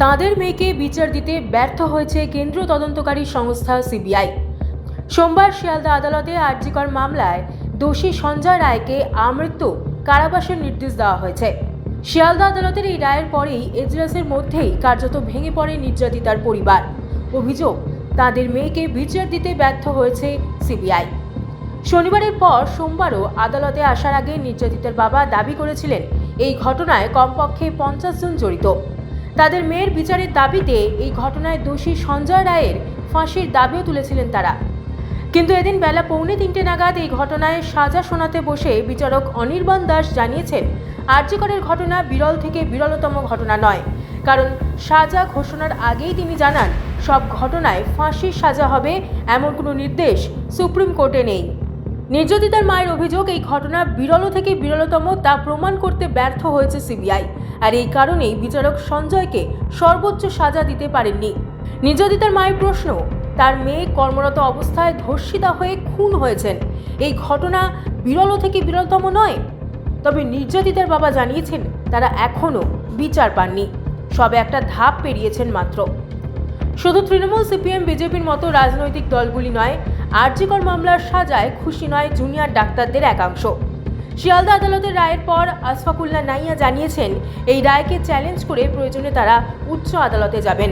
তাঁদের মেয়েকে বিচার দিতে ব্যর্থ হয়েছে কেন্দ্রীয় তদন্তকারী সংস্থা সিবিআই। সোমবার শিয়ালদা আদালতে আর্জিকর মামলায় দোষী সঞ্জয় রায়কে আমৃত্যু কারাবাসের নির্দেশ দেওয়া হয়েছে। শিয়ালদা আদালতের এই রায়ের পরেই এজলাসের মধ্যেই কার্যত ভেঙে পড়ে নির্যাতিতার পরিবার। অভিযোগ, তাদের মেয়েকে বিচার দিতে ব্যর্থ হয়েছে সিবিআই। শনিবারের পর সোমবারও আদালতে আসার আগে নির্যাতিতার বাবা দাবি করেছিলেন, এই ঘটনায় কমপক্ষে পঞ্চাশ জন জড়িত। তাদের মেয়ের বিচারের দাবিতে এই ঘটনায় দোষী সঞ্জয় রায়ের ফাঁসির দাবিও তুলেছিলেন তারা। কিন্তু এদিন বেলা পৌনে তিনটে নাগাদ এই ঘটনায় সাজা শোনাতে বসে বিচারক অনির্বাণ দাস জানিয়েছেন, আর্যকরের ঘটনা বিরল থেকে বিরলতম ঘটনা নয়। কারণ সাজা ঘোষণার আগেই তিনি জানান, সব ঘটনায় ফাঁসির সাজা হবে এমন কোনো নির্দেশ সুপ্রিম কোর্টে নেই। নির্যাতিতার মায়ের অভিযোগ, এই ঘটনা বিরল থেকে বিরলতম তা প্রমাণ করতে ব্যর্থ হয়েছে সিবিআই। আর এই কারণেই বিচারক সঞ্জয়কে সর্বোচ্চ সাজা দিতে পারেননি। নির্যাতিতার মায়ের প্রশ্ন, তার মেয়ে কর্মরত অবস্থায় ধর্ষিতা হয়ে খুন হয়েছেন। এই ঘটনা বিরল থেকে বিরলতম নয়, তবে নির্যাতিতার বাবা জানিয়েছেন, তারা এখনও বিচার পাননি। সবে একটা ধাপ পেরিয়েছেন মাত্র। শুধু তৃণমূল, সিপিএম, বিজেপির মতো রাজনৈতিক দলগুলি নয় আরজিকর মামলার সাজায় খুশি নয় জুনিয়র ডাক্তারদের একাংশ। শিয়ালদা আদালতের রায়ের পর আসফাকুল্লা নাইয়া জানিয়েছেন, এই রায়কে চ্যালেঞ্জ করে প্রয়োজনে তারা উচ্চ আদালতে যাবেন।